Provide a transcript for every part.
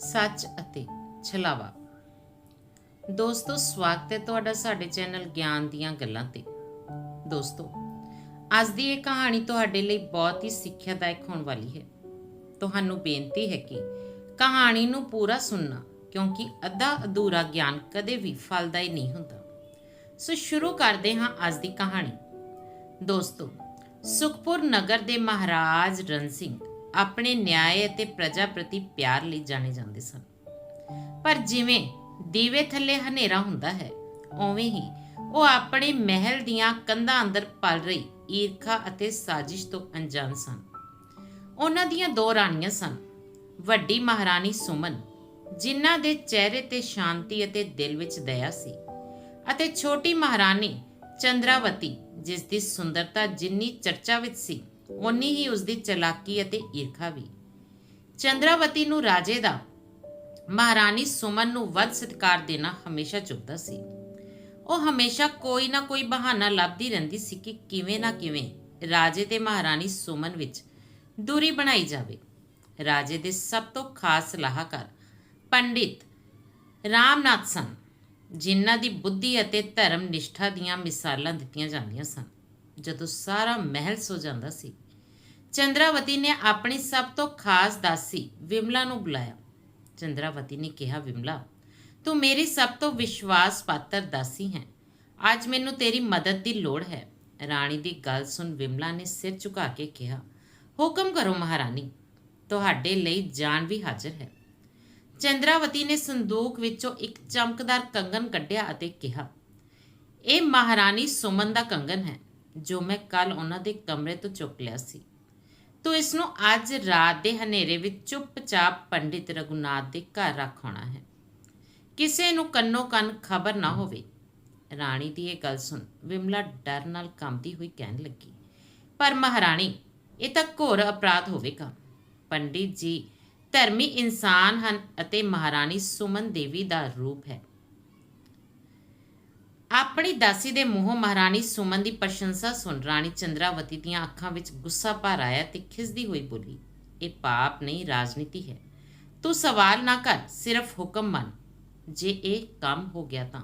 ਸੱਚ ਅਤੇ ਛਲਾਵਾ। ਦੋਸਤੋ, ਸਵਾਗਤ ਹੈ ਤੁਹਾਡਾ ਸਾਡੇ ਚੈਨਲ ਗਿਆਨ ਦੀਆਂ ਗੱਲਾਂ ਤੇ। ਦੋਸਤੋ, ਅੱਜ ਦੀ ਇਹ ਕਹਾਣੀ ਤੁਹਾਡੇ ਲਈ ਬਹੁਤ ਹੀ ਸਿੱਖਿਆਦਾਇਕ ਹੋਣ ਵਾਲੀ ਹੈ। ਤੁਹਾਨੂੰ ਬੇਨਤੀ ਹੈ ਕਿ ਕਹਾਣੀ ਨੂੰ ਪੂਰਾ ਸੁਣਨਾ, ਕਿਉਂਕਿ ਅੱਧਾ ਅਧੂਰਾ ਗਿਆਨ ਕਦੇ ਵੀ ਫਲਦਾਈ ਨਹੀਂ ਹੁੰਦਾ। ਸੋ ਸ਼ੁਰੂ ਕਰਦੇ ਹਾਂ ਅੱਜ ਦੀ ਕਹਾਣੀ। ਦੋਸਤੋ, ਸੁਖਪੁਰ ਨਗਰ ਦੇ ਮਹਾਰਾਜ ਰਣ ਸਿੰਘ ਆਪਣੇ ਨਿਆਂ ਅਤੇ ਪ੍ਰਜਾ ਪ੍ਰਤੀ ਪਿਆਰ ਲਈ ਜਾਣੇ ਜਾਂਦੇ ਸਨ। ਪਰ ਜਿਵੇਂ ਦੀਵੇ ਥੱਲੇ ਹਨੇਰਾ ਹੁੰਦਾ ਹੈ, ਉਵੇਂ ਹੀ ਉਹ ਆਪਣੇ ਮਹਿਲ ਦੀਆਂ ਕੰਧਾਂ ਅੰਦਰ ਪਲ ਰਹੀ ਈਰਖਾ ਅਤੇ ਸਾਜ਼ਿਸ਼ ਤੋਂ ਅਣਜਾਣ ਸਨ। ਉਹਨਾਂ ਦੀਆਂ ਦੋ ਰਾਣੀਆਂ ਸਨ, ਵੱਡੀ ਮਹਾਰਾਣੀ ਸੁਮਨ, ਜਿਨ੍ਹਾਂ ਦੇ ਚਿਹਰੇ ਤੇ ਸ਼ਾਂਤੀ ਅਤੇ ਦਿਲ ਵਿੱਚ ਦਇਆ ਸੀ, ਅਤੇ ਛੋਟੀ ਮਹਾਰਾਣੀ ਚੰਦਰਾਵਤੀ, ਜਿਸ ਦੀ ਸੁੰਦਰਤਾ ਜਿੰਨੀ ਚਰਚਾ ਵਿੱਚ ਸੀ ਓਨੀ ਹੀ ਉਸ ਦੀ ਚਲਾਕੀ ਅਤੇ ਈਰਖਾ ਵੀ। ਚੰਦਰਾਵਤੀ ਨੂੰ ਰਾਜੇ ਦਾ ਮਹਾਰਾਣੀ ਸੁਮਨ ਨੂੰ ਵੱਧ ਸਤਿਕਾਰ ਦੇਣਾ ਹਮੇਸ਼ਾ ਚੁੱਕਦਾ ਸੀ। ਉਹ ਹਮੇਸ਼ਾ ਕੋਈ ਨਾ ਕੋਈ ਬਹਾਨਾ ਲੱਭਦੀ ਰਹਿੰਦੀ ਸੀ ਕਿ ਕਿਵੇਂ ਨਾ ਕਿਵੇਂ ਰਾਜੇ ਤੇ ਮਹਾਰਾਣੀ ਸੁਮਨ ਵਿੱਚ ਦੂਰੀ ਬਣਾਈ ਜਾਵੇ। ਰਾਜੇ ਦੇ ਸਭ ਤੋਂ ਖਾਸ ਸਲਾਹਕਾਰ ਪੰਡਿਤ ਰਾਮਨਾਥ ਸਨ, ਜਿਨ੍ਹਾਂ ਦੀ ਬੁੱਧੀ ਅਤੇ ਧਰਮ ਨਿਸ਼ਠਾ ਦੀਆਂ ਮਿਸਾਲਾਂ ਦਿੱਤੀਆਂ ਜਾਂਦੀਆਂ ਸਨ। ਜਦੋਂ ਸਾਰਾ ਮਹਿਲ ਸੋ ਜਾਂਦਾ ਸੀ। ਚੰਦਰਾਵਤੀ ਨੇ ਆਪਣੀ ਸਭ ਤੋਂ ਖਾਸ ਦਾਸੀ ਵਿਮਲਾ ਨੂੰ ਬੁਲਾਇਆ। ਚੰਦਰਾਵਤੀ ਨੇ ਕਿਹਾ, ਵਿਮਲਾ, ਤੂੰ ਮੇਰੀ ਸਭ ਤੋਂ ਵਿਸ਼ਵਾਸ ਪਾਤਰ ਦਾਸੀ ਹੈ। ਅੱਜ ਮੈਨੂੰ ਤੇਰੀ ਮਦਦ ਦੀ ਲੋੜ ਹੈ। ਰਾਣੀ ਦੀ ਗੱਲ ਸੁਣ ਵਿਮਲਾ ਨੇ ਸਿਰ ਝੁਕਾ ਕੇ ਕਿਹਾ, ਹੁਕਮ ਕਰੋ ਮਹਾਰਾਣੀ, ਤੁਹਾਡੇ ਲਈ ਜਾਨ ਵੀ ਹਾਜ਼ਰ ਹੈ। ਚੰਦਰਾਵਤੀ ਨੇ ਸੰਦੂਕ ਵਿੱਚੋਂ ਇੱਕ ਚਮਕਦਾਰ ਕੰਗਨ ਕੱਢਿਆ ਅਤੇ ਕਿਹਾ, ਇਹ ਮਹਾਰਾਣੀ ਸੁਮਨ ਦਾ ਕੰਗਨ ਹੈ। ਜੋ ਮੈਂ ਕੱਲ ਉਹਨਾਂ ਦੇ ਕਮਰੇ ਤੋਂ ਚੁੱਕ ਲਿਆ ਸੀ। ਤੂੰ ਇਸ ਨੂੰ ਅੱਜ ਰਾਤ ਦੇ ਹਨੇਰੇ ਵਿੱਚ ਚੁੱਪਚਾਪ ਪੰਡਿਤ ਰਘੁਨਾਥ ਦੇ ਘਰ ਰੱਖ ਆਉਣਾ ਹੈ। ਕਿਸੇ ਨੂੰ ਕੰਨੋ ਕੰਨ ਖਬਰ ਨਾ ਹੋਵੇ। ਰਾਣੀ ਦੀ ਇਹ ਗੱਲ ਸੁਣ ਵਿਮਲਾ ਡਰ ਨਾਲ ਕੰਬਦੀ ਹੋਈ ਕਹਿਣ ਲੱਗੀ, ਪਰ ਮਹਾਰਾਣੀ, ਇਹ ਤਾਂ ਘੋਰ ਅਪਰਾਧ ਹੋਵੇਗਾ। ਪੰਡਿਤ ਜੀ ਧਰਮੀ ਇਨਸਾਨ ਹਨ ਅਤੇ ਮਹਾਰਾਣੀ ਸੁਮਨ ਦੇਵੀ ਦਾ ਰੂਪ ਹੈ। ਆਪਣੀ ਦਾਸੀ ਦੇ ਮੂੰਹੋਂ ਮਹਾਰਾਣੀ ਸੁਮਨ ਦੀ ਪ੍ਰਸ਼ੰਸਾ ਸੁਣ ਰਾਣੀ ਚੰਦਰਾਵਤੀ ਦੀਆਂ ਅੱਖਾਂ ਵਿੱਚ ਗੁੱਸਾ ਭਰ ਆਇਆ ਤੇ ਖਿਸਦੀ ਹੋਈ ਬੋਲੀ, ਇਹ ਪਾਪ ਨਹੀਂ, ਰਾਜਨੀਤੀ ਹੈ। ਤੂੰ ਸਵਾਲ ਨਾ ਕਰ, ਸਿਰਫ ਹੁਕਮ ਮੰਨ। ਜੇ ਇਹ ਕੰਮ ਹੋ ਗਿਆ ਤਾਂ,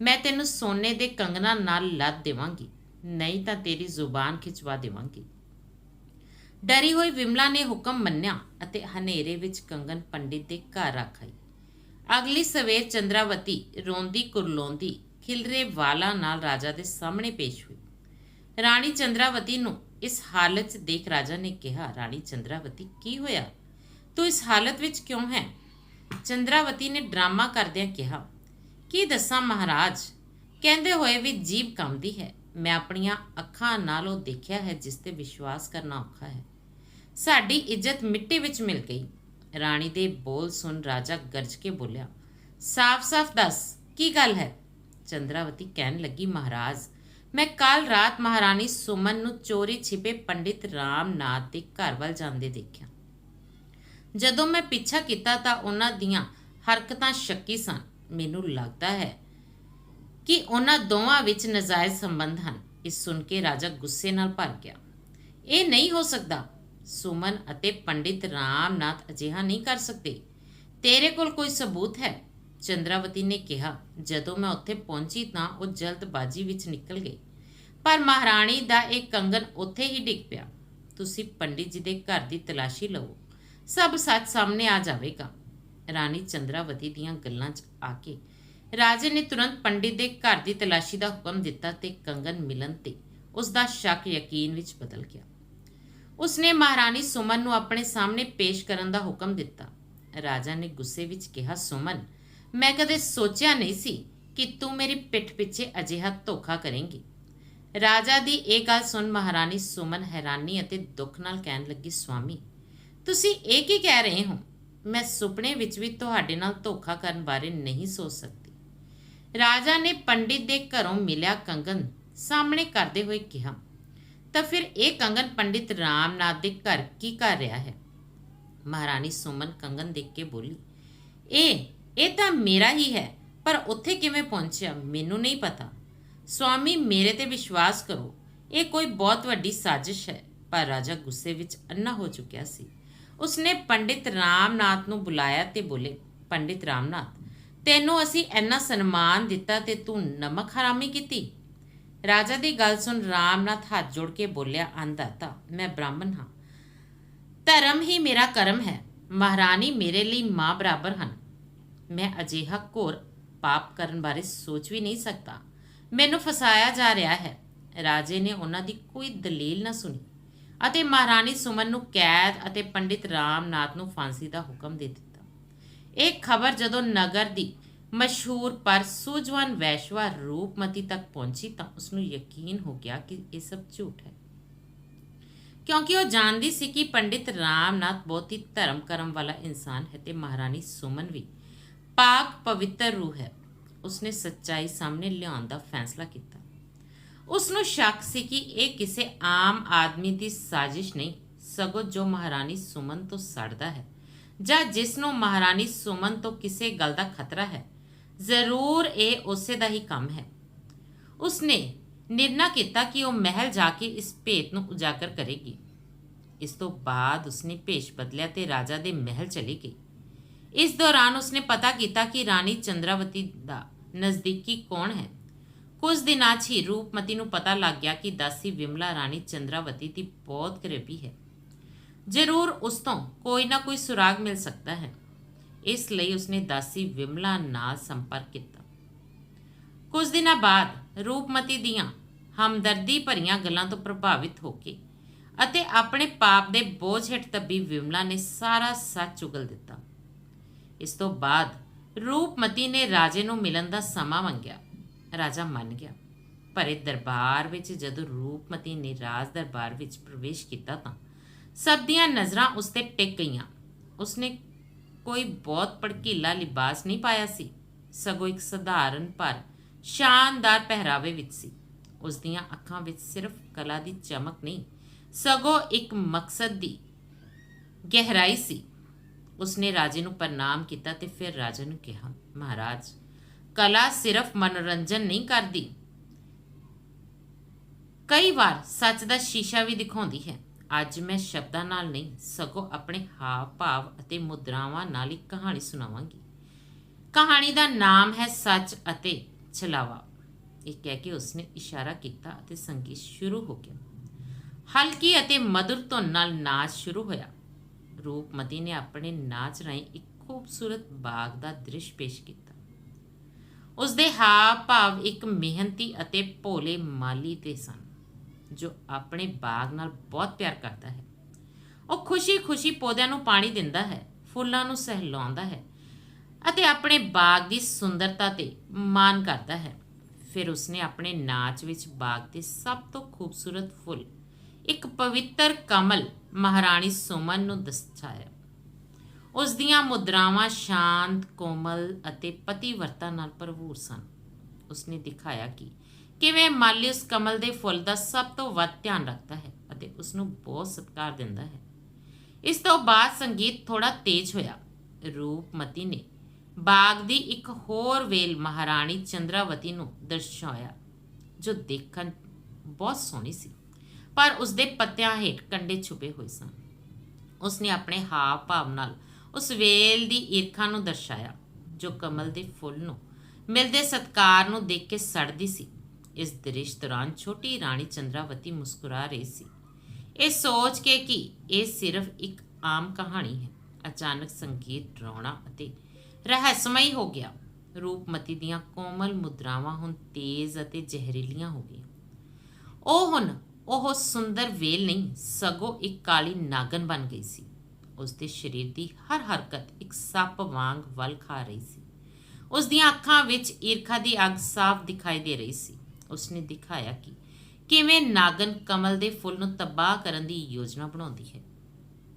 ਮੈਂ ਤੈਨੂੰ ਸੋਨੇ ਦੇ ਕੰਗਣਾ ਨਾਲ ਲੱਦ ਦੇਵਾਂਗੀ, ਨਹੀਂ ਤਾਂ ਤੇਰੀ ਜ਼ੁਬਾਨ ਖਿਚਵਾ ਦੇਵਾਂਗੀ। ਡਰੀ ਹੋਈ ਵਿਮਲਾ ਨੇ ਹੁਕਮ ਮੰਨਿਆ ਅਤੇ ਹਨੇਰੇ ਵਿੱਚ ਕੰਗਨ ਪੰਡਿਤ ਦੇ ਘਰ ਰੱਖ ਆਈ। ਅਗਲੀ ਸਵੇਰ ਚੰਦਰਾਵਤੀ ਰੋਂਦੀ ਕੁਰਲੋਂਦੀ ਖਿਲਰੇ ਵਾਲਾਂ ਨਾਲ ਰਾਜਾ ਦੇ ਸਾਹਮਣੇ ਪੇਸ਼ ਹੋਈ। ਰਾਣੀ ਚੰਦਰਾਵਤੀ ਨੂੰ ਇਸ ਹਾਲਤ 'ਚ ਦੇਖ ਰਾਜਾ ਨੇ ਕਿਹਾ, ਰਾਣੀ ਚੰਦਰਾਵਤੀ, ਕੀ ਹੋਇਆ? ਤੂੰ ਇਸ ਹਾਲਤ ਵਿੱਚ ਕਿਉਂ ਹੈ? ਚੰਦਰਾਵਤੀ ਨੇ ਡਰਾਮਾ ਕਰਦਿਆਂ ਕਿਹਾ, ਕੀ ਦੱਸਾਂ ਮਹਾਰਾਜ? ਕਹਿੰਦੇ ਹੋਏ ਵੀ ਜੀਬ ਕੰਮਦੀ ਹੈ। ਮੈਂ ਆਪਣੀਆਂ ਅੱਖਾਂ ਨਾਲ ਉਹ ਦੇਖਿਆ ਹੈ ਜਿਸ ਤੇ ਵਿਸ਼ਵਾਸ ਕਰਨਾ ਔਖਾ ਹੈ। ਸਾਡੀ ਇੱਜ਼ਤ ਮਿੱਟੀ ਵਿੱਚ ਮਿਲ ਗਈ। ਰਾਣੀ ਦੇ ਬੋਲ ਸੁਣ ਰਾਜਾ ਗਰਜ ਕੇ ਬੋਲਿਆ, ਸਾਫ਼-ਸਾਫ਼ ਦੱਸ, ਕੀ ਗੱਲ ਹੈ? ਚੰਦਰਾਵਤੀ ਕਹਿਣ ਲੱਗੀ, ਮਹਾਰਾਜ, ਮੈਂ ਕੱਲ ਰਾਤ ਮਹਾਰਾਣੀ ਸੁਮਨ ਨੂੰ ਚੋਰੀ ਛਿਪੇ ਪੰਡਿਤ ਰਾਮਨਾਥ ਦੇ ਘਰ ਵੱਲ ਜਾਂਦੇ ਦੇਖਿਆ। ਜਦੋਂ ਮੈਂ ਪਿੱਛਾ ਕੀਤਾ ਤਾਂ ਉਹਨਾਂ ਦੀਆਂ ਹਰਕਤਾਂ ਸ਼ੱਕੀ ਸਨ। ਮੈਨੂੰ ਲੱਗਦਾ ਹੈ ਕਿ ਉਹਨਾਂ ਦੋਵਾਂ ਵਿੱਚ ਨਜਾਇਜ਼ ਸੰਬੰਧ ਹਨ। ਇਹ ਸੁਣ ਕੇ ਰਾਜਾ ਗੁੱਸੇ ਨਾਲ ਭਰ ਗਿਆ। ਇਹ ਨਹੀਂ ਹੋ ਸਕਦਾ। ਸੁਮਨ ਅਤੇ ਪੰਡਿਤ ਰਾਮਨਾਥ ਅਜਿਹਾ ਨਹੀਂ ਕਰ ਸਕਦੇ। ਤੇਰੇ ਕੋਲ ਕੋਈ ਸਬੂਤ ਹੈ? ਚੰਦਰਾਵਤੀ ਨੇ ਕਿਹਾ, ਜਦੋਂ ਮੈਂ ਉੱਥੇ ਪਹੁੰਚੀ ਤਾਂ ਉਹ ਜਲਦਬਾਜ਼ੀ ਵਿੱਚ ਨਿਕਲ ਗਈ। ਪਰ ਮਹਾਰਾਣੀ ਦਾ ਇਹ ਕੰਗਨ ਉੱਥੇ ਹੀ ਡਿੱਗ ਪਿਆ। ਤੁਸੀਂ ਪੰਡਿਤ ਜੀ ਦੇ ਘਰ ਦੀ ਤਲਾਸ਼ੀ ਲਵੋ। ਸਭ ਸੱਚ ਸਾਹਮਣੇ ਆ ਜਾਵੇਗਾ। ਰਾਣੀ ਚੰਦਰਾਵਤੀ ਦੀਆਂ ਗੱਲਾਂ 'ਚ ਆ ਕੇ ਰਾਜੇ ਨੇ ਤੁਰੰਤ ਪੰਡਿਤ ਦੇ ਘਰ ਦੀ ਤਲਾਸ਼ੀ ਦਾ ਹੁਕਮ ਦਿੱਤਾ ਤੇ ਕੰਗਨ ਮਿਲਣ ਤੇ ਉਸ ਦਾ ਸ਼ੱਕ ਯਕੀਨ ਵਿੱਚ ਬਦਲ ਗਿਆ। ਉਸਨੇ ਮਹਾਰਾਣੀ ਸੁਮਨ ਨੂੰ ਆਪਣੇ ਸਾਹਮਣੇ ਪੇਸ਼ ਕਰਨ ਦਾ ਹੁਕਮ ਦਿੱਤਾ। ਰਾਜਾ ਨੇ ਗੁੱਸੇ ਵਿੱਚ ਕਿਹਾ, ਸੁਮਨ ਮੈਂ ਕਦੇ ਸੋਚਿਆ ਨਹੀਂ ਸੀ ਕਿ ਤੂੰ ਮੇਰੀ ਪਿੱਠ ਪਿੱਛੇ ਅਜਿਹਾ ਧੋਖਾ ਕਰੇਂਗੀ। ਰਾਜਾ ਦੀ ਇਹ ਗੱਲ ਸੁਣ ਮਹਾਰਾਣੀ ਸੁਮਨ ਹੈਰਾਨੀ ਅਤੇ ਦੁੱਖ ਨਾਲ ਕਹਿਣ ਲੱਗੀ, ਸਵਾਮੀ, ਤੁਸੀਂ ਇਹ ਕੀ ਕਹਿ ਰਹੇ ਹੋ? ਮੈਂ ਸੁਪਨੇ ਵਿੱਚ ਵੀ ਤੁਹਾਡੇ ਨਾਲ ਧੋਖਾ ਕਰਨ ਬਾਰੇ ਨਹੀਂ ਸੋਚ ਸਕਦੀ। ਰਾਜਾ ਨੇ ਪੰਡਿਤ ਦੇ ਘਰੋਂ ਮਿਲਿਆ ਕੰਗਨ ਸਾਹਮਣੇ ਕਰਦੇ ਹੋਏ ਕਿਹਾ, ਤਾਂ ਫਿਰ ਇਹ ਕੰਗਨ ਪੰਡਿਤ ਰਾਮਨਾਥ ਦੇ ਘਰ ਕੀ ਕਰ ਰਿਹਾ ਹੈ? ਮਹਾਰਾਣੀ ਸੁਮਨ ਕੰਗਨ ਦੇਖ ਕੇ ਬੋਲੀ, ਇਹ ਇਹ ਤਾਂ ਮੇਰਾ ਹੀ ਹੈ, ਪਰ ਉੱਥੇ ਕਿਵੇਂ ਪਹੁੰਚਿਆ ਮੈਨੂੰ ਨਹੀਂ ਪਤਾ। ਸਵਾਮੀ, ਮੇਰੇ ਤੇ ਵਿਸ਼ਵਾਸ ਕਰੋ, ਇਹ ਕੋਈ ਬਹੁਤ ਵੱਡੀ ਸਾਜ਼ਿਸ਼ ਹੈ, ਪਰ ਰਾਜਾ ਗੁੱਸੇ ਵਿੱਚ ਅੰਨਾ ਹੋ ਚੁੱਕਿਆ ਸੀ। ਉਸਨੇ ਪੰਡਿਤ ਰਾਮਨਾਥ ਨੂੰ ਬੁਲਾਇਆ ਤੇ ਬੋਲੇ, ਪੰਡਿਤ ਰਾਮਨਾਥ, ਤੈਨੂੰ ਅਸੀਂ ਇੰਨਾ ਸਨਮਾਨ ਦਿੱਤਾ ਤੇ ਤੂੰ ਨਮਕ ਹਰਾਮੀ ਕੀਤੀ? ਰਾਜਾ ਦੀ ਗੱਲ ਸੁਣ ਰਾਮਨਾਥ ਹੱਥ ਜੋੜ ਕੇ ਬੋਲਿਆ ਅੰਦਾਤਾ ਮੈਂ ਬ੍ਰਾਹਮਣ ਹਾਂ। ਧਰਮ ਹੀ ਮੇਰਾ ਕਰਮ ਹੈ। ਮਹਾਰਾਣੀ ਮੇਰੇ ਲਈ ਮਾਂ ਬਰਾਬਰ ਹਨ। ਮੈਂ ਅਜਿਹਾ ਘੋਰ ਪਾਪ ਕਰਨ ਬਾਰੇ ਸੋਚ ਵੀ ਨਹੀਂ ਸਕਦਾ। ਮੈਨੂੰ ਫਸਾਇਆ ਜਾ ਰਿਹਾ ਹੈ। ਰਾਜੇ ਨੇ ਉਹਨਾਂ ਦੀ ਕੋਈ ਦਲੀਲ ਨਾ ਸੁਣੀ ਅਤੇ ਮਹਾਰਾਣੀ ਸੁਮਨ ਨੂੰ ਕੈਦ ਅਤੇ ਪੰਡਿਤ ਰਾਮਨਾਥ ਨੂੰ ਫਾਂਸੀ ਦਾ ਹੁਕਮ ਦੇ ਦਿੱਤਾ। ਇਹ ਖਬਰ ਜਦੋਂ ਨਗਰ ਦੀ ਮਸ਼ਹੂਰ ਪਰ ਸੂਝਵਾਨ ਵੈਸ਼ਵਾ ਰੂਪਮਤੀ ਤੱਕ ਪਹੁੰਚੀ ਤਾਂ ਉਸ ਨੂੰ ਯਕੀਨ ਹੋ ਗਿਆ ਕਿ ਇਹ ਸਭ ਝੂਠ ਹੈ। ਕਿਉਂਕਿ ਉਹ ਜਾਣਦੀ ਸੀ ਕਿ ਪੰਡਿਤ ਰਾਮਨਾਥ ਬਹੁਤ ਹੀ ਧਰਮ ਕਰਮ ਵਾਲਾ ਇਨਸਾਨ ਹੈ ਤੇ ਮਹਾਰਾਣੀ ਸੁਮਨ ਵੀ ਪਾਕ ਪਵਿੱਤਰ ਰੂਹ ਹੈ। ਉਸਨੇ ਸੱਚਾਈ ਸਾਹਮਣੇ ਲਿਆਉਣ ਦਾ ਫੈਸਲਾ ਕੀਤਾ। ਉਸ ਨੂੰ ਸ਼ੱਕ ਸੀ ਕਿ ਇਹ ਕਿਸੇ ਆਮ ਆਦਮੀ ਦੀ ਸਾਜ਼ਿਸ਼ ਨਹੀਂ, ਸਗੋਂ ਜੋ ਮਹਾਰਾਣੀ ਸੁਮਨ ਤੋਂ ਸੜਦਾ ਹੈ, ਜਾਂ ਜਿਸ ਨੂੰ ਮਹਾਰਾਣੀ ਸੁਮਨ ਤੋਂ ਕਿਸੇ ਗੱਲ ਦਾ ਖਤਰਾ ਹੈ, ਜ਼ਰੂਰ ਇਹ ਉਸੇ ਦਾ ਹੀ ਕੰਮ ਹੈ। ਉਸਨੇ ਨਿਰਣਾ ਕੀਤਾ ਕਿ ਉਹ ਮਹਿਲ ਜਾ ਕੇ ਇਸ ਭੇਤ ਨੂੰ ਉਜਾਗਰ ਕਰੇਗੀ। ਇਸ ਤੋਂ ਬਾਅਦ ਉਸਨੇ ਭੇਸ਼ ਬਦਲਿਆ ਤੇ ਰਾਜਾ ਦੇ ਮਹਿਲ ਚਲੀ ਗਈ। ਇਸ ਦੌਰਾਨ ਉਸਨੇ ਪਤਾ ਕੀਤਾ ਕਿ ਰਾਣੀ ਚੰਦਰਾਵਤੀ ਦਾ ਨਜ਼ਦੀਕੀ ਕੌਣ ਹੈ। ਕੁਝ ਦਿਨਾਂ 'ਚ ਹੀ ਰੂਪਮਤੀ ਨੂੰ ਪਤਾ ਲੱਗ ਗਿਆ ਕਿ ਦਾਸੀ ਵਿਮਲਾ ਰਾਣੀ ਚੰਦਰਾਵਤੀ ਦੀ ਬਹੁਤ ਕਰੀਬੀ ਹੈ। ਜ਼ਰੂਰ ਉਸ ਤੋਂ ਕੋਈ ਨਾ ਕੋਈ ਸੁਰਾਗ ਮਿਲ ਸਕਦਾ ਹੈ। ਇਸ ਲਈ ਉਸਨੇ ਦਾਸੀ ਵਿਮਲਾ ਨਾਲ ਸੰਪਰਕ ਕੀਤਾ। ਕੁਝ ਦਿਨਾਂ ਬਾਅਦ ਰੂਪਮਤੀ ਦੀਆਂ ਹਮਦਰਦੀ ਭਰੀਆਂ ਗੱਲਾਂ ਤੋਂ ਪ੍ਰਭਾਵਿਤ ਹੋ ਕੇ ਅਤੇ ਆਪਣੇ ਪਾਪ ਦੇ ਬੋਝ ਹੇਠ ਦੱਬੀ ਵਿਮਲਾ ਨੇ ਸਾਰਾ ਸੱਚ ਉਗਲ ਦਿੱਤਾ। ਇਸ ਤੋਂ ਬਾਅਦ ਰੂਪਮਤੀ ਨੇ ਰਾਜੇ ਨੂੰ ਮਿਲਣ ਦਾ ਸਮਾਂ ਮੰਗਿਆ। ਰਾਜਾ ਮੰਨ ਗਿਆ। ਭਰੇ ਦਰਬਾਰ ਵਿੱਚ ਜਦੋਂ ਰੂਪਮਤੀ ਨੇ ਰਾਜ ਦਰਬਾਰ ਵਿੱਚ ਪ੍ਰਵੇਸ਼ ਕੀਤਾ ਤਾਂ ਸਭ ਦੀਆਂ ਨਜ਼ਰਾਂ ਉਸ ਤੇ ਟਿਕ ਗਈਆਂ। ਉਸਨੇ ਕੋਈ ਬਹੁਤ ਭੜਕੀਲਾ ਲਿਬਾਸ ਨਹੀਂ ਪਾਇਆ ਸੀ। ਸਗੋਂ ਇੱਕ ਸਧਾਰਨ ਪਰ ਸ਼ਾਨਦਾਰ ਪਹਿਰਾਵੇ ਵਿੱਚ ਸੀ। ਉਸ ਦੀਆਂ ਅੱਖਾਂ ਵਿੱਚ ਸਿਰਫ ਕਲਾ ਦੀ ਚਮਕ ਨਹੀਂ, ਸਗੋਂ ਇੱਕ ਮਕਸਦ ਦੀ ਗਹਿਰਾਈ ਸੀ। ਉਸਨੇ ਰਾਜੇ ਨੂੰ ਪ੍ਰਣਾਮ ਕੀਤਾ ਤੇ ਫਿਰ ਰਾਜੇ ਨੂੰ ਕਿਹਾ, ਮਹਾਰਾਜ, ਕਲਾ ਸਿਰਫ ਮਨੋਰੰਜਨ ਨਹੀਂ ਕਰਦੀ। ਕਈ ਵਾਰ ਸੱਚ ਦਾ ਸ਼ੀਸ਼ਾ ਵੀ ਦਿਖਾਉਂਦੀ ਹੈ। ਅੱਜ ਮੈਂ ਸ਼ਬਦਾਂ ਨਾਲ ਨਹੀਂ, ਸਗੋਂ ਆਪਣੇ ਹਾਵ ਭਾਵ ਅਤੇ ਮੁਦਰਾਵਾਂ ਨਾਲ ਇੱਕ ਕਹਾਣੀ ਸੁਣਾਵਾਂਗੀ। ਕਹਾਣੀ ਦਾ ਨਾਮ ਹੈ ਸੱਚ ਅਤੇ ਛਲਾਵਾ। ਇਹ ਕਹਿ ਕੇ ਉਸਨੇ ਇਸ਼ਾਰਾ ਕੀਤਾ ਅਤੇ ਸੰਗੀਤ ਸ਼ੁਰੂ ਹੋ ਗਿਆ। ਹਲਕੀ ਅਤੇ ਮధుਰ ਧੁਨ ਨਾਲ ਨਾਚ ਸ਼ੁਰੂ ਹੋਇਆ। ਰੂਪਮਤੀ ਨੇ ਆਪਣੇ ਨਾਚ ਰਾਹੀਂ ਇੱਕ ਖੂਬਸੂਰਤ ਬਾਗ ਦਾ ਦ੍ਰਿਸ਼ ਪੇਸ਼ ਕੀਤਾ। ਉਸ ਦੇ ਹਾਵ ਭਾਵ ਇੱਕ ਮਿਹਨਤੀ ਅਤੇ ਭੋਲੇ ਮਾਲੀ ਦੇ ਸਨ, ਜੋ ਆਪਣੇ ਬਾਗ ਨਾਲ ਬਹੁਤ ਪਿਆਰ ਕਰਦਾ ਹੈ। ਉਹ ਖੁਸ਼ੀ-ਖੁਸ਼ੀ ਪੌਦਿਆਂ ਨੂੰ ਪਾਣੀ ਦਿੰਦਾ ਹੈ, ਫੁੱਲਾਂ ਨੂੰ ਸਹਿਲਾਉਂਦਾ ਹੈ ਅਤੇ ਆਪਣੇ ਬਾਗ ਦੀ ਸੁੰਦਰਤਾ ਤੇ ਮਾਣ ਕਰਦਾ ਹੈ। ਫਿਰ ਉਸਨੇ ਆਪਣੇ ਨਾਚ ਵਿੱਚ ਬਾਗ ਦੇ ਸਭ ਤੋਂ ਖੂਬਸੂਰਤ ਫੁੱਲ ਇੱਕ ਪਵਿੱਤਰ ਕਮਲ ਮਹਾਰਾਣੀ ਸੁਮਨ ਨੂੰ ਦਰਸਾਇਆ ਉਸ ਦੀਆਂ ਮੁਦਰਾਵਾਂ ਸ਼ਾਂਤ, ਕੋਮਲ ਅਤੇ ਪਤੀਵਰਤਾ ਨਾਲ ਭਰਪੂਰ ਸਨ। ਉਸਨੇ ਦਿਖਾਇਆ ਕਿ ਕਿਵੇਂ ਮਾਲੀ ਉਸ ਕਮਲ ਦੇ ਫੁੱਲ ਦਾ ਸਭ ਤੋਂ ਵੱਧ ਧਿਆਨ ਰੱਖਦਾ ਹੈ ਅਤੇ ਉਸ ਨੂੰ ਬਹੁਤ ਸਤਿਕਾਰ ਦਿੰਦਾ ਹੈ। ਇਸ ਤੋਂ ਬਾਅਦ ਸੰਗੀਤ ਥੋੜਾ ਤੇਜ਼ ਹੋਇਆ। ਰੂਪਮਤੀ ਨੇ ਬਾਗ ਦੀ ਇੱਕ ਹੋਰ ਵੇਲ ਮਹਾਰਾਣੀ ਚੰਦਰਾਵਤੀ ਨੂੰ ਦਰਸਾਇਆ, ਜੋ ਦੇਖਣ ਬਹੁਤ ਸੋਹਣੀ ਸੀ। ਪਰ ਉਸ ਦੇ ਪੱਤਿਆਂ ਹੇਠ ਕੰਡੇ ਛੁਪੇ ਹੋਏ ਸਨ। ਉਸਨੇ ਆਪਣੇ ਹਾਵ ਭਾਵ ਨਾਲ ਉਸ ਵੇਲ ਦੀ ਈਰਖਾ ਨੂੰ ਦਰਸਾਇਆ, ਜੋ ਕਮਲ ਦੇ ਫੁੱਲ ਨੂੰ ਮਿਲਦੇ ਸਤਕਾਰ ਨੂੰ ਦੇਖ ਕੇ ਸੜਦੀ ਸੀ। ਇਸ ਦ੍ਰਿਸ਼ ਦੌਰਾਨ ਛੋਟੀ ਰਾਣੀ ਚੰਦਰਾਵਤੀ ਮੁਸਕਰਾ ਰਹੀ ਸੀ। ਇਹ ਸੋਚ ਕੇ ਕਿ ਇਹ ਸਿਰਫ ਇੱਕ ਆਮ ਕਹਾਣੀ ਹੈ, ਅਚਾਨਕ ਸੰਗੀਤ ਡਰਾਉਣਾ ਅਤੇ ਰਹੱਸਮਈ ਹੋ ਗਿਆ। ਰੂਪਮਤੀ ਦੀਆਂ ਕੋਮਲ ਮੁਦਰਾਵਾਂ ਹੁਣ ਤੇਜ਼ ਅਤੇ ਜ਼ਹਿਰੀਲੀਆਂ ਹੋ ਗਈਆਂ। ਉਹ ਹੁਣ ਉਹ ਸੁੰਦਰ ਵੇਲ ਨਹੀਂ, ਸਗੋਂ ਇੱਕ ਕਾਲੀ ਨਾਗਨ ਬਣ ਗਈ ਸੀ। ਉਸ ਦੇ ਸਰੀਰ ਦੀ ਹਰ ਹਰਕਤ ਇੱਕ ਸੱਪ ਵਾਂਗ ਵੱਲ ਖਾ ਰਹੀ ਸੀ। ਉਸ ਦੀਆਂ ਅੱਖਾਂ ਵਿੱਚ ਈਰਖਾ ਦੀ ਅੱਗ ਸਾਫ਼ ਦਿਖਾਈ ਦੇ ਰਹੀ ਸੀ। ਉਸਨੇ ਦਿਖਾਇਆ ਕਿ ਕਿਵੇਂ ਨਾਗਨ ਕਮਲ ਦੇ ਫੁੱਲ ਨੂੰ ਤਬਾਹ ਕਰਨ ਦੀ ਯੋਜਨਾ ਬਣਾਉਂਦੀ ਹੈ।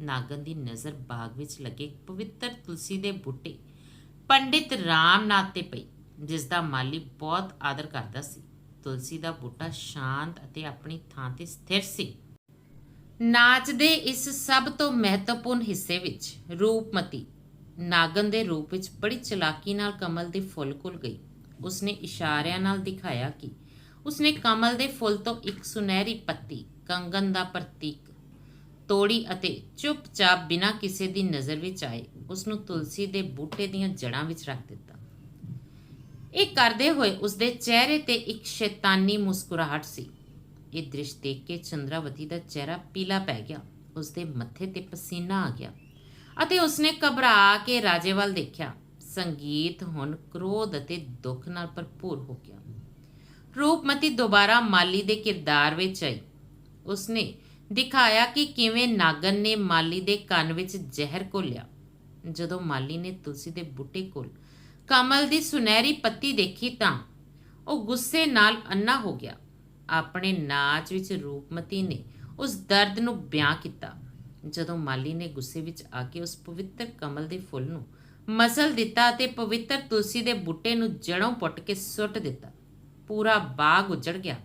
ਨਾਗਨ ਦੀ ਨਜ਼ਰ ਬਾਗ ਵਿੱਚ ਲੱਗੇ ਪਵਿੱਤਰ ਤੁਲਸੀ ਦੇ ਬੂਟੇ ਪੰਡਿਤ ਰਾਮਨਾਥ ਤੇ ਪਈ ਜਿਸ ਦਾ ਮਾਲੀ ਬਹੁਤ ਆਦਰ ਕਰਦਾ ਸੀ। ਤੁਲਸੀ ਦਾ ਬੂਟਾ ਸ਼ਾਂਤ ਅਤੇ ਆਪਣੀ ਥਾਂ ਤੇ ਸਥਿਰ ਸੀ। ਨਾਚ ਦੇ ਇਸ ਸਭ ਤੋਂ ਮਹੱਤਵਪੂਰਨ ਹਿੱਸੇ ਵਿੱਚ ਰੂਪਮਤੀ। ਨਾਗਨ ਦੇ ਰੂਪ ਵਿੱਚ ਬੜੀ ਚਲਾਕੀ ਨਾਲ ਕਮਲ ਦੇ ਫੁੱਲ ਕੋਲ ਗਈ। ਉਸਨੇ ਇਸ਼ਾਰਿਆਂ ਨਾਲ ਦਿਖਾਇਆ ਕਿ ਉਸਨੇ ਕਮਲ ਦੇ ਫੁੱਲ ਤੋਂ ਇੱਕ ਸੁਨਹਿਰੀ ਪੱਤੀ ਕੰਗਨ ਦਾ ਪ੍ਰਤੀਕ, ਤੋੜੀ ਅਤੇ ਚੁੱਪਚਾਪ ਬਿਨਾਂ ਕਿਸੇ ਦੀ ਨਜ਼ਰ ਵਿੱਚ ਆਏ ਉਸ ਨੂੰ ਤੁਲਸੀ ਦੇ ਬੂਟੇ ਦੀਆਂ ਜੜ੍ਹਾਂ ਵਿੱਚ ਰੱਖ ਦਿੱਤਾ। ਇਹ ਕਰਦੇ ਹੋਏ ਉਸਦੇ ਚਿਹਰੇ ਤੇ ਇੱਕ ਸ਼ੈਤਾਨੀ ਮੁਸਕਰਾਹਟ ਸੀ। ਇਹ ਦ੍ਰਿਸ਼ ਦੇਖ ਕੇ ਚੰਦਰਾਵਤੀ ਦਾ ਚਿਹਰਾ ਪੀਲਾ ਪੈ ਗਿਆ। ਉਸਦੇ ਮੱਥੇ ਤੇ ਪਸੀਨਾ ਆ ਗਿਆ ਅਤੇ ਉਸਨੇ ਘਬਰਾ ਕੇ ਰਾਜੇ ਵੱਲ ਦੇਖਿਆ। ਸੰਗੀਤ ਹੁਣ ਕ੍ਰੋਧ ਅਤੇ ਦੁੱਖ ਨਾਲ ਭਰਪੂਰ ਹੋ ਗਿਆ। ਰੂਪਮਤੀ ਦੁਬਾਰਾ ਮਾਲੀ ਦੇ ਕਿਰਦਾਰ ਵਿੱਚ ਆਈ। ਉਸਨੇ ਦਿਖਾਇਆ ਕਿ ਕਿਵੇਂ ਨਾਗਨ ਨੇ ਮਾਲੀ ਦੇ ਕੰਨ ਵਿੱਚ ਜ਼ਹਿਰ ਘੋਲਿਆ। ਜਦੋਂ ਮਾਲੀ ਨੇ ਤੁਲਸੀ ਦੇ ਬੂਟੇ ਕੋਲ ਕਮਲ ਦੀ ਸੁਨਹਿਰੀ ਪੱਤੀ ਦੇਖੀ ਤਾਂ ਉਹ ਗੁੱਸੇ ਨਾਲ ਅੰਨਾ ਹੋ ਗਿਆ। ਆਪਣੇ ਨਾਚ ਵਿੱਚ ਰੂਪਮਤੀ ਨੇ ਉਸ ਦਰਦ ਨੂੰ ਬਿਆਨ ਕੀਤਾ। ਜਦੋਂ ਮਾਲੀ ਨੇ ਗੁੱਸੇ ਵਿੱਚ ਆ ਕੇ ਉਸ ਪਵਿੱਤਰ ਕਮਲ ਦੇ ਫੁੱਲ ਨੂੰ ਮਸਲ ਦਿੱਤਾ ਅਤੇ ਪਵਿੱਤਰ ਤੁਲਸੀ ਦੇ ਬੂਟੇ ਨੂੰ ਜੜੋਂ ਪੁੱਟ ਕੇ ਸੁੱਟ ਦਿੱਤਾ, ਪੂਰਾ ਬਾਗ ਉਜੜ ਗਿਆ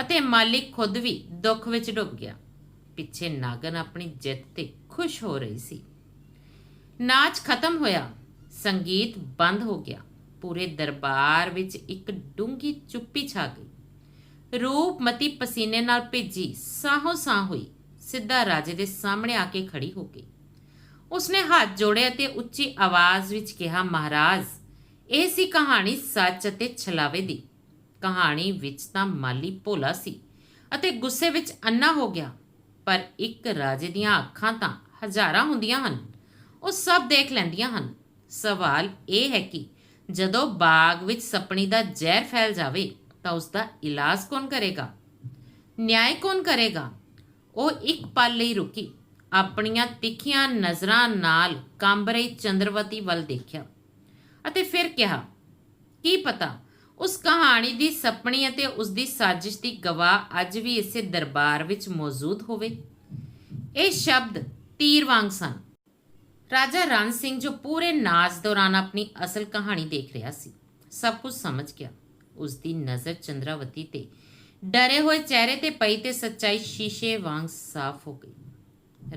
ਅਤੇ ਮਾਲੀ ਖੁਦ ਵੀ ਦੁੱਖ ਵਿੱਚ ਡੁੱਬ ਗਿਆ। ਪਿੱਛੇ ਨਾਗਨ ਆਪਣੀ ਜਿੱਤ ਤੇ ਖੁਸ਼ ਹੋ ਰਹੀ ਸੀ। ਨਾਚ ਖਤਮ ਹੋਇਆ। ਸੰਗੀਤ ਬੰਦ ਹੋ ਗਿਆ। ਪੂਰੇ ਦਰਬਾਰ ਵਿੱਚ ਇੱਕ ਡੂੰਗੀ ਚੁੱਪੀ ਛਾ ਗਈ। ਰੂਪਮਤੀ ਪਸੀਨੇ ਨਾਲ ਭਿੱਜੀ ਸਾਹੋ ਸਾਹ ਹੋਈ। ਸਿੱਧਾ ਰਾਜੇ ਦੇ ਸਾਹਮਣੇ ਆ ਕੇ ਖੜੀ ਹੋ ਗਈ। ਉਸਨੇ ਹੱਥ ਜੋੜੇ ਅਤੇ ਉੱਚੀ ਆਵਾਜ਼ ਵਿੱਚ ਕਿਹਾ, ਮਹਾਰਾਜ, ਇਹ ਸੀ ਕਹਾਣੀ ਸੱਚ ਅਤੇ ਛਲਾਵੇ ਦੀ। ਕਹਾਣੀ ਵਿੱਚ ਤਾਂ ਮਾਲੀ ਭੋਲਾ ਸੀ ਅਤੇ ਗੁੱਸੇ ਵਿੱਚ ਅੰਨਾ ਹੋ ਗਿਆ। ਪਰ ਇੱਕ ਰਾਜੇ ਦੀਆਂ ਅੱਖਾਂ ਤਾਂ ਹਜ਼ਾਰਾਂ ਹੁੰਦੀਆਂ ਹਨ। ਉਹ ਸਭ ਦੇਖ ਲੈਂਦੀਆਂ ਹਨ। ਸਵਾਲ ਇਹ ਹੈ ਕਿ ਜਦੋਂ ਬਾਗ ਵਿੱਚ ਸੱਪਣੀ ਦਾ ਜ਼ਹਿਰ ਫੈਲ ਜਾਵੇ ਤਾਂ ਉਸ ਦਾ ਇਲਾਜ ਕੌਣ ਕਰੇਗਾ? ਨਿਆਂ ਕੌਣ ਕਰੇਗਾ? ਉਹ ਇੱਕ ਪਲ ਲਈ ਰੁਕੀ, ਆਪਣੀਆਂ ਤਿੱਖੀਆਂ ਨਜ਼ਰਾਂ ਨਾਲ ਕੰਬ ਰਹੀ ਚੰਦਰਵਤੀ ਵੱਲ ਦੇਖਿਆ ਅਤੇ ਫਿਰ ਕਿਹਾ, ਕੀ ਪਤਾ, ਉਸ ਕਹਾਣੀ ਦੀ ਸੱਪਣੀ ਅਤੇ ਉਸ ਦੀ ਸਾਜ਼ਿਸ਼ ਦੀ ਗਵਾਹ ਅੱਜ ਵੀ ਇਸੇ ਦਰਬਾਰ ਵਿੱਚ ਮੌਜੂਦ ਹੋਵੇ? ਇਹ ਸ਼ਬਦ ਤੀਰ ਵਾਂਗ ਸਨ। ਰਾਜਾ ਰਣ ਸਿੰਘ ਜੋ ਪੂਰੇ ਨਾਚ ਦੌਰਾਨ ਆਪਣੀ ਅਸਲ ਕਹਾਣੀ ਦੇਖ ਰਿਹਾ ਸੀ, ਸਭ ਕੁਝ ਸਮਝ ਗਿਆ। ਉਸ ਦੀ ਨਜ਼ਰ ਚੰਦਰਾਵਤੀ ਤੇ ਡਰੇ ਹੋਏ ਚਿਹਰੇ ਤੇ ਪਈ ਤੇ ਸੱਚਾਈ ਸ਼ੀਸ਼ੇ ਵਾਂਗ ਸਾਫ਼ ਹੋ ਗਈ।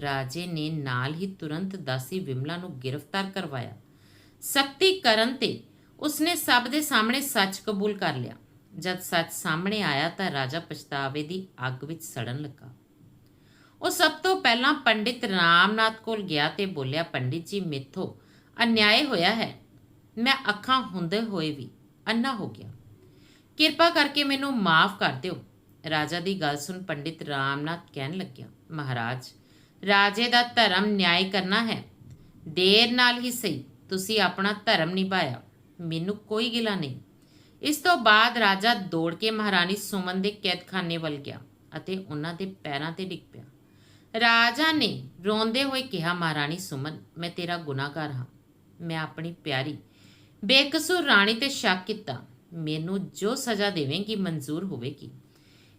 ਰਾਜੇ ਨੇ ਨਾਲ ਹੀ ਤੁਰੰਤ ਦਾਸੀ ਵਿਮਲਾ ਨੂੰ ਗ੍ਰਿਫਤਾਰ ਕਰਵਾਇਆ। ਸਖਤੀ ਕਰਨ ਤੇ ਉਸਨੇ ਸਭ ਦੇ ਸਾਹਮਣੇ ਸੱਚ ਕਬੂਲ ਕਰ ਲਿਆ। ਜਦ ਸੱਚ ਸਾਹਮਣੇ ਆਇਆ ਤਾਂ ਰਾਜਾ ਪਛਤਾਵੇ ਦੀ ਅੱਗ ਵਿੱਚ ਸੜਨ ਲੱਗਾ। ਉਹ ਸਭ ਤੋਂ ਪਹਿਲਾਂ ਪੰਡਿਤ ਰਾਮਨਾਥ ਕੋਲ ਗਿਆ ਤੇ ਬੋਲਿਆ, ਪੰਡਿਤ ਜੀ, ਮੇਥੋਂ ਅਨਿਆਏ ਹੋਇਆ ਹੈ। ਮੈਂ ਅੱਖਾਂ ਹੁੰਦੇ ਹੋਏ ਵੀ ਅੰਨਾ ਹੋ ਗਿਆ। ਕਿਰਪਾ ਕਰਕੇ ਮੈਨੂੰ ਮਾਫ ਕਰ ਦਿਓ। ਰਾਜਾ ਦੀ ਗੱਲ ਸੁਣ ਪੰਡਿਤ ਰਾਮਨਾਥ ਕਹਿਣ ਲੱਗਿਆ, ਮਹਾਰਾਜ, ਰਾਜੇ ਦਾ ਧਰਮ ਨਿਆਇ ਕਰਨਾ ਹੈ। ਦੇਰ ਨਾਲ ਹੀ ਸਹੀ, ਤੁਸੀਂ ਆਪਣਾ ਧਰਮ ਨਿਭਾਇਆ। ਮੈਨੂੰ ਕੋਈ ਗਿਲਾ ਨਹੀਂ। ਇਸ ਤੋਂ ਬਾਅਦ ਰਾਜਾ ਦੌੜ ਕੇ ਮਹਾਰਾਣੀ ਸੁਮਨ ਦੇ ਕੈਦਖਾਨੇ ਵੱਲ ਗਿਆ ਅਤੇ ਉਹਨਾਂ ਦੇ ਪੈਰਾਂ ਤੇ ਡਿੱਗ ਪਿਆ। ਰਾਜਾ ਨੇ ਰੋਂਦੇ ਹੋਏ ਕਿਹਾ, ਮਹਾਰਾਣੀ ਸੁਮਨ, ਮੈਂ ਤੇਰਾ ਗੁਨਾਹਗਾਰ ਹਾਂ। ਮੈਂ ਆਪਣੀ ਪਿਆਰੀ, ਬੇਕਸੂਰ ਰਾਣੀ ਤੇ ਸ਼ੱਕ ਕੀਤਾ। ਮੈਨੂੰ ਜੋ ਸਜ਼ਾ ਦੇਵੇਂਗੀ, ਮਨਜ਼ੂਰ ਹੋਵੇਗੀ।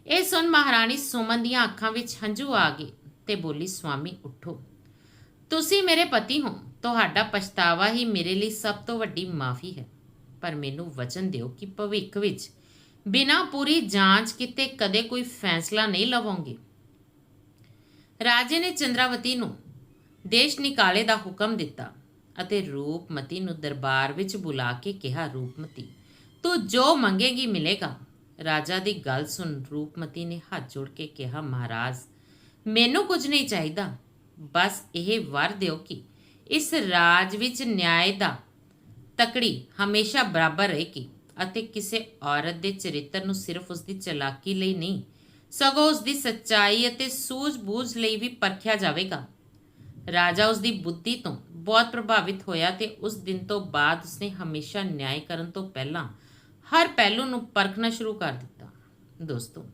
ਇਹ ਸੁਣ ਮਹਾਰਾਣੀ ਸੁਮਨ ਦੀਆਂ ਅੱਖਾਂ ਵਿੱਚ ਹੰਝੂ ਆ ਗਏ ਤੇ ਬੋਲੀ, ਸਵਾਮੀ, ਉਠੋ। ਤੁਸੀਂ ਮੇਰੇ ਪਤੀ ਹੋ। ਤੁਹਾਡਾ ਪਛਤਾਵਾ ਹੀ ਮੇਰੇ ਲਈ ਸਭ ਤੋਂ ਵੱਡੀ ਮਾਫੀ ਹੈ। ਪਰ ਮੈਨੂੰ ਵਚਨ ਦਿਓ ਕਿ ਭਵਿੱਖ ਵਿੱਚ ਬਿਨਾਂ ਪੂਰੀ ਜਾਂਚ ਕੀਤੇ ਕਦੇ ਕੋਈ ਫੈਸਲਾ ਨਹੀਂ ਲਵਾਂਗੇ। ਰਾਜੇ ਨੇ ਚੰਦਰਾਵਤੀ ਨੂੰ ਦੇਸ਼ ਨਿਕਾਲੇ ਦਾ ਹੁਕਮ ਦਿੱਤਾ ਅਤੇ ਰੂਪਮਤੀ ਨੂੰ ਦਰਬਾਰ ਵਿੱਚ ਬੁਲਾ ਕੇ ਕਿਹਾ, ਰੂਪਮਤੀ, ਤੂੰ ਜੋ ਮੰਗੇਗੀ ਮਿਲੇਗਾ। ਰਾਜਾ ਦੀ ਗੱਲ ਸੁਣ ਰੂਪਮਤੀ ਨੇ ਹੱਥ ਜੋੜ ਕੇ ਕਿਹਾ, ਮਹਾਰਾਜ, ਮੈਨੂੰ ਕੁਝ ਨਹੀਂ ਚਾਹੀਦਾ। ਬਸ ਇਹ ਵਰ ਦਿਓ ਕਿ ਇਸ ਰਾਜ ਵਿੱਚ ਨਿਆਂ ਦਾ ਤਕੜੀ ਹਮੇਸ਼ਾ ਬਰਾਬਰ ਰਹੇਗੀ ਅਤੇ ਕਿਸੇ ਔਰਤ ਦੇ ਚਰਿੱਤਰ ਨੂੰ ਸਿਰਫ ਉਸ ਦੀ ਚਲਾਕੀ ਲਈ ਨਹੀਂ ਸਗੋਂ ਉਸ ਦੀ ਸੱਚਾਈ ਅਤੇ ਸੂਝ-ਬੂਝ ਲਈ ਵੀ ਪਰਖਿਆ ਜਾਵੇਗਾ। ਰਾਜਾ ਉਸ ਦੀ ਬੁੱਧੀ ਤੋਂ ਬਹੁਤ ਪ੍ਰਭਾਵਿਤ ਹੋਇਆ ਤੇ ਉਸ ਦਿਨ ਤੋਂ ਬਾਅਦ ਉਸਨੇ ਹਮੇਸ਼ਾ ਨਿਆਂ ਕਰਨ ਤੋਂ ਪਹਿਲਾਂ ਹਰ ਪਹਿਲੂ ਨੂੰ ਪਰਖਣਾ ਸ਼ੁਰੂ ਕਰ ਦਿੱਤਾ। ਦੋਸਤੋ,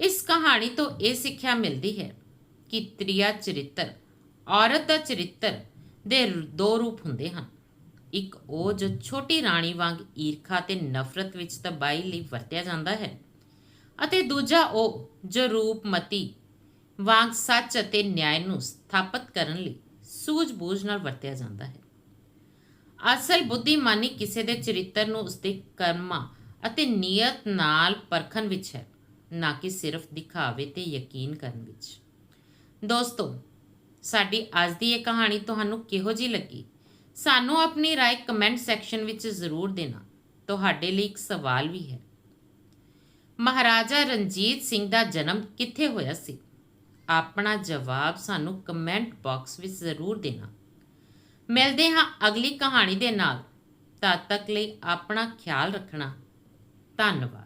ਇਸ ਕਹਾਣੀ ਤੋਂ ਇਹ ਸਿੱਖਿਆ ਮਿਲਦੀ ਹੈ ਕਿ ਤ੍ਰਿਆ ਚਰਿੱਤਰ, ਔਰਤ ਦਾ ਚਰਿੱਤਰ ਦੇ ਦੋ ਰੂਪ ਹੁੰਦੇ ਹਨ। ਇੱਕ ਉਹ ਜੋ ਛੋਟੀ ਰਾਣੀ ਵਾਂਗ ਈਰਖਾ ਤੇ ਨਫ਼ਰਤ ਵਿੱਚ ਤਬਾਈ ਲਈ ਵਰਤਿਆ ਜਾਂਦਾ ਹੈ ਅਤੇ ਦੂਜਾ ਉਹ ਜੋ ਰੂਪਮਤੀ ਵਾਂਗ ਸੱਚ ਅਤੇ ਨਿਆਂ ਨੂੰ ਸਥਾਪਿਤ ਕਰਨ ਲਈ ਸੂਝ-ਬੂਝ ਨਾਲ ਵਰਤਿਆ ਜਾਂਦਾ ਹੈ ਅਸਲ ਬੁੱਧੀਮਾਨੀ ਕਿਸੇ ਦੇ ਚਰਿੱਤਰ ਨੂੰ ਉਸਦੇ ਕਰਮਾਂ ਅਤੇ ਨੀਅਤ ਨਾਲ ਪਰਖਣ ਵਿੱਚ ਹੈ ਨਾ ਕਿ ਸਿਰਫ ਦਿਖਾਵੇ ਤੇ ਯਕੀਨ ਕਰਨ ਵਿੱਚ ਦੋਸਤੋ ਸਾਡੀ ਅੱਜ ਦੀ ਇਹ ਕਹਾਣੀ ਤੁਹਾਨੂੰ ਕਿਹੋ ਜੀ ਲੱਗੀ ਸਾਨੂੰ ਆਪਣੀ رائے ਕਮੈਂਟ ਸੈਕਸ਼ਨ ਵਿੱਚ ਜ਼ਰੂਰ ਦੇਣਾ ਤੁਹਾਡੇ ਲਈ ਇੱਕ ਸਵਾਲ ਵੀ ਹੈ ਮਹਾਰਾਜਾ ਰਣਜੀਤ ਸਿੰਘ ਦਾ ਜਨਮ ਕਿੱਥੇ ਹੋਇਆ ਸੀ? ਆਪਣਾ ਜਵਾਬ ਸਾਨੂੰ ਕਮੈਂਟ ਬਾਕਸ ਵਿੱਚ ਜ਼ਰੂਰ ਦੇਣਾ। ਮਿਲਦੇ ਹਾਂ ਅਗਲੀ ਕਹਾਣੀ ਦੇ ਨਾਲ। ਤਦ ਤੱਕ ਲਈ ਆਪਣਾ ਖਿਆਲ ਰੱਖਣਾ। ਧੰਨਵਾਦ।